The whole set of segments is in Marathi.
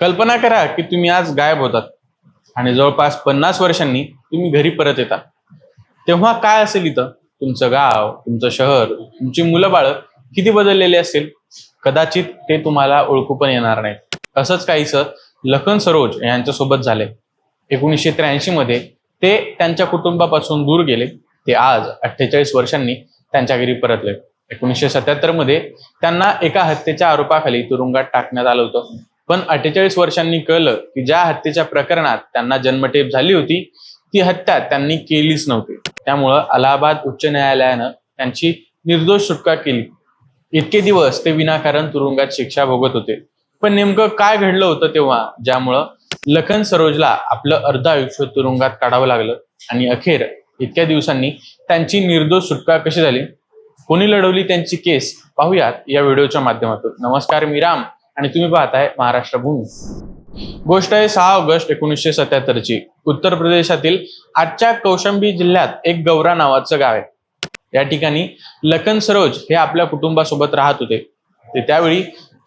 कल्पना करा की तुम्ही आज गायब होतात. आणि जवळपास पन्नास वर्षांनी तुम्ही घरी परत येता तेव्हा काय असेल इथं? तुमचं गाव तुमचं शहर तुमची मुलं बाळ किती बदललेले असेल कदाचित ते तुम्हाला ओळखू पण येणार नाही असंच काहीस लखन सरोज यांच्यासोबत झाले. एकोणीसशे त्र्याऐंशी मध्ये ते त्यांच्या कुटुंबापासून दूर गेले. ते आज अठ्ठेचाळीस वर्षांनी त्यांच्या घरी परतले. एकोणीसशे सत्याहत्तरमध्ये त्यांना एका हत्येच्या आरोपाखाली तुरुंगात टाकण्यात आलं होतं. पण अठ्ठेचाळीस वर्षांनी कळलं की ज्या हत्येच्या प्रकरणात त्यांना जन्मठेप झाली होती ती हत्या त्यांनी केलीच नव्हती. त्यामुळं अलाहाबाद उच्च न्यायालयानं त्यांची निर्दोष सुटका केली. इतके दिवस ते विनाकारण तुरुंगात शिक्षा भोगत होते. पण नेमकं काय घडलं होतं तेव्हा ज्यामुळं लखन सरोजला आपलं अर्ध आयुष्य तुरुंगात काढावं लागलं आणि अखेर इतक्या दिवसांनी त्यांची निर्दोष सुटका कशी झाली? कोणी लढवली त्यांची केस? पाहूयात या व्हिडिओच्या माध्यमातून. नमस्कार मी राम. आणि तुम्ही पाहताय महाराष्ट्र भूमी. गोष्ट आहे सहा ऑगस्ट एकोणीसशे सत्याहत्तरची. उत्तर प्रदेशातील आजच्या कौशंबी जिल्ह्यात एक गौरा नावाचं गाव आहे. या ठिकाणी लखन सरोज हे आपल्या कुटुंबासोबत राहत होते. ते त्यावेळी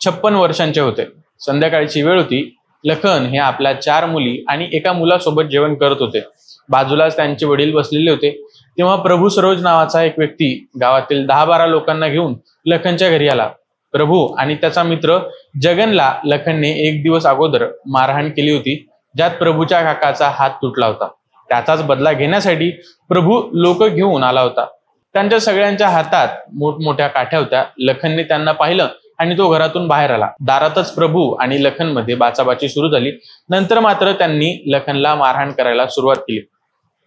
छप्पन वर्षांचे होते. संध्याकाळची वेळ होती. लखन हे आपल्या चार मुली आणि एका मुलासोबत जेवण करत होते. बाजूलाच त्यांचे वडील बसलेले होते. तेव्हा प्रभू सरोज नावाचा एक व्यक्ती गावातील दहा बारा लोकांना घेऊन लखनच्या घरी आला. प्रभू आणि त्याचा मित्र जगनला लखनने एक दिवस अगोदर मारहाण केली होती ज्यात प्रभूच्या काकाचा हात तुटला होता. त्याचाच बदला घेण्यासाठी प्रभू लोक घेऊन आला होता. त्यांच्या सगळ्यांच्या हातात मोठमोठ्या काठ्या होत्या. लखनने त्यांना पाहिलं आणि तो घरातून बाहेर आला. दारातच प्रभू आणि लखनमध्ये बाचाबाची सुरू झाली. नंतर मात्र त्यांनी लखनला मारहाण करायला सुरुवात केली.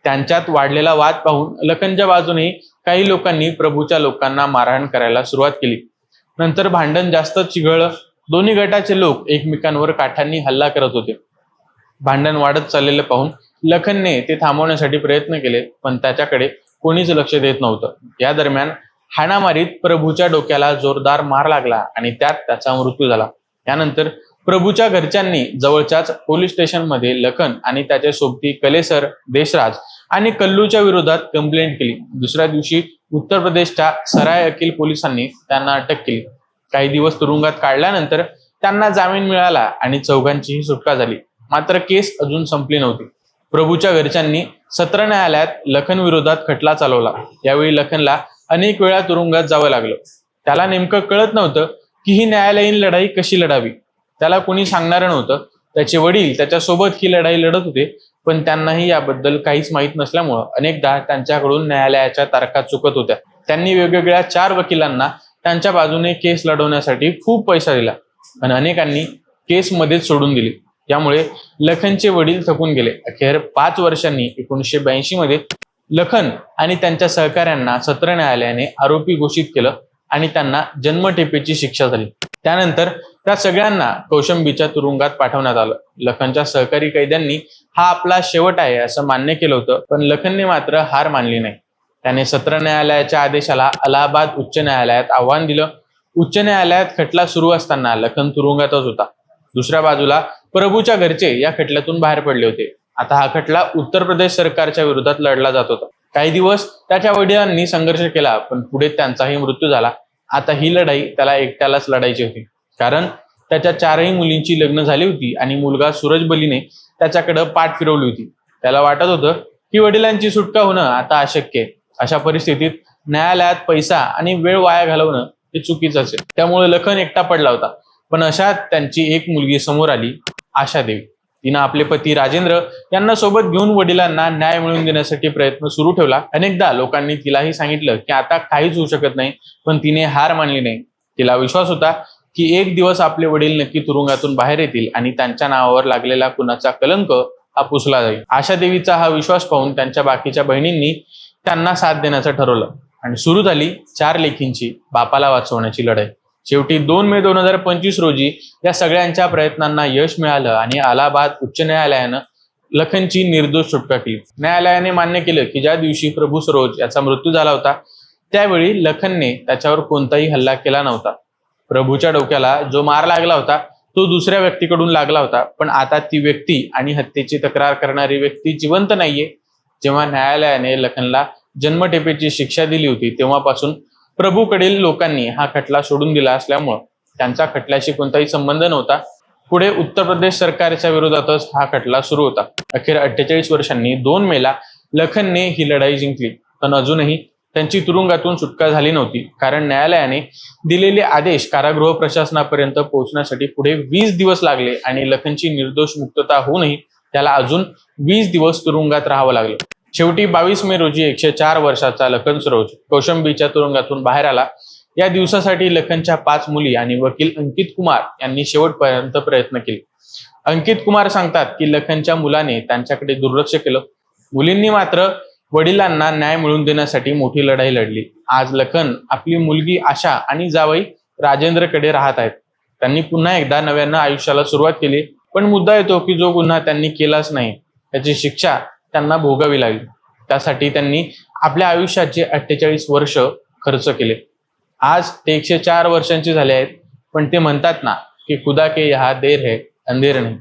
त्यांच्यात वाढलेला वाद पाहून लखनच्या बाजूने काही लोकांनी प्रभूच्या लोकांना मारहाण करायला सुरुवात केली. नंतर भांडण जास्त चिघळलं दोन्ही गटाचे लोक एकमेकांवर काठांनी हल्ला करत होते. भांडण वाढत चाललेलं पाहून लखनने ते थांबवण्यासाठी प्रयत्न केले पण त्याच्याकडे कोणीच लक्ष देत नव्हतं. या दरम्यान हाणामारीत प्रभूच्या डोक्याला जोरदार मार लागला आणि त्यात त्याचा मृत्यू झाला. यानंतर प्रभूच्या घरच्यांनी जवळच्याच पोलीस स्टेशनमध्ये लखन आणि त्याच्या सोबती कलेसर देशराज आणि कल्लूच्या विरोधात कंप्लेंट केली. दुसऱ्या दिवशी उत्तर प्रदेशच्या सराय अकील पोलिसांनी त्यांना अटक केली. काही दिवस तुरुंगात काढल्यानंतर त्यांना जामीन मिळाला आणि चौघांचीही सुटका झाली. मात्र केस अजून संपली नव्हती. प्रभूच्या घरच्यांनी सत्र न्यायालयात लखन विरोधात खटला चालवला. यावेळी लखनला अनेक वेळा तुरुंगात जावं लागलं. त्याला नेमकं कळत नव्हतं की ही न्यायालयीन लढाई कशी लढावी. त्याला कोणी सांगणारं नव्हतं. त्याचे वडील त्याच्यासोबत ही लढाई लढत होते. पण त्यांनाही याबद्दल काहीच माहीत नसल्यामुळं अनेकदा त्यांच्याकडून न्यायालयाच्या तारखा चुकत होत्या. त्यांनी वेगवेगळ्या चार वकिलांना त्यांच्या बाजूने केस लढवण्यासाठी खूप पैसा दिला आणि अनेकांनी केस मध्येच सोडून दिली. त्यामुळे लखनचे वडील थकून गेले. अखेर पाच वर्षांनी एकोणीसशे ब्याऐंशी मध्ये लखन आणि त्यांच्या सहकाऱ्यांना सत्र न्यायालयाने आरोपी घोषित केलं आणि त्यांना जन्मठेपेची शिक्षा झाली. त्यानंतर त्या सगळ्यांना कौशंबीच्या तुरुंगात पाठवण्यात आलं. लखनच्या सहकारी कैद्यांनी हा आपला शेवट आहे असं मान्य केलं होतं पण लखनने मात्र हार मानली नाही. त्याने सत्र न्यायालयाच्या आदेशाला अलाहाबाद उच्च न्यायालयात आव्हान दिलं. उच्च न्यायालयात खटला सुरू असताना लखन तुरुंगातच होता. दुसऱ्या बाजूला प्रभूच्या घरचे या खटल्यातून बाहेर पडले होते. आता हा खटला उत्तर प्रदेश सरकारच्या विरोधात लढला जात होता. काही दिवस त्याच्या वडिलांनी संघर्ष केला पण पुढे त्यांचाही मृत्यू झाला. आता ही लढाई त्याला एकट्यालाच लढायची होती. कारण त्याच्या चारही मुलींची लग्न झाली होती आणि मुलगा सूरज बलीने त्याच्याकडे पाठ फिरवली होती. त्याला वाटत होतं की वडिलांची सुटका होणं आता अशक्य आहे. अशा परिस्थितीत न्यायालयात पैसा आणि वेळ वाया घालवणं हे चुकीचं असेल. त्यामुळे लखन एकटा पडला होता. पण अशात त्यांची एक मुलगी समोर आली आशा देवी. तिनं आपले पती राजेंद्र यांना सोबत घेऊन वडिलांना न्याय मिळवून देण्यासाठी प्रयत्न सुरू ठेवला. अनेकदा लोकांनी तिलाही सांगितलं की आता काहीच होऊ शकत नाही पण तिने हार मानली नाही. तिला विश्वास होता की एक दिवस आपले वडील नक्की तुरुंगातून बाहेर येतील आणि त्यांच्या नावावर लागलेला कुणाचा कलंक हा पुसला जाईल. आशा देवीचा हा विश्वास पाहून त्यांच्या बाकीच्या बहिणींनी त्यांना साथ देण्याचं ठरवलं. आणि सुरू झाली चार लेखींची बापाला वाचवण्याची लढाई. शेवटी दोन मे दोन हजार पंचवीस रोजी या सगळ्यांच्या प्रयत्नांना यश मिळालं आणि अलाहाबाद उच्च न्यायालयानं लखनची निर्दोष सुटका केली. न्यायालयाने मान्य केलं की ज्या दिवशी प्रभू सरोज याचा मृत्यू झाला होता त्यावेळी लखनने त्याच्यावर कोणताही हल्ला केला नव्हता. प्रभूच्या डोक्याला जो मार लागला होता तो दुसऱ्या व्यक्तीकडून लागला होता. पण आता ती व्यक्ती आणि हत्येची तक्रार करणारी व्यक्ती जिवंत नाहीये. जेव्हा न्यायालयाने लखनला जन्मठेपेची शिक्षा दिली होती तेव्हापासून प्रभूकडील लोकांनी हा खटला सोडून दिला असल्यामुळं त्यांचा खटल्याशी कोणताही संबंध नव्हता. पुढे उत्तर प्रदेश सरकारच्या विरोधातच हा खटला सुरू होता. अखेर अठ्ठेचाळीस वर्षांनी दोन मेला लखनने ही लढाई जिंकली पण अजूनही त्यांची तुरुंगातून सुटका झाली नव्हती. कारण न्यायालयाने दिलेले आदेश कारागृह प्रशासनापर्यंत पोहोचण्यासाठी पुढे वीस दिवस लागले आणि लखनची निर्दोष मुक्तता होऊनही त्याला अजून वीस दिवस तुरुंगात राहावं लागलं. शेवटी बावीस मे रोजी एकशे चार वर्षाचा लखन सरोज कौशंबीच्या तुरुंगातून बाहेर आला. या दिवसासाठी लखनच्या पाच मुली आणि वकील अंकित कुमार यांनी शेवटपर्यंत प्रयत्न केले. अंकित कुमार सांगतात की लखनच्या मुलाने त्यांच्याकडे दुर्लक्ष केलं. मुलींनी मात्र वडिलांना न्याय मिळवून देण्यासाठी मोठी लढाई लढली. आज लखन आपली मुलगी आशा आणि जावई राजेंद्रकडे राहत आहेत. त्यांनी पुन्हा एकदा नव्यानं आयुष्याला सुरुवात केली. पण मुद्दा येतो की जो गुन्हा त्यांनी केलाच नाही त्याची शिक्षा त्यांना भोगावी लागली. त्यासाठी त्यांनी आपल्या आयुष्याचे अठ्ठेचाळीस वर्ष खर्च केले. आज ते एकशे चार वर्षांचे झाले आहेत पण ते म्हणतात ना की खुदा के हा देर है अंधेर नाही.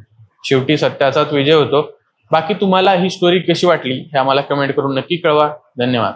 शेवटी सत्याचाच विजय होतो. बाकी तुम्हाला ही स्टोरी कशी वाटली हे आम्हाला कमेंट करून नक्की कळवा. धन्यवाद.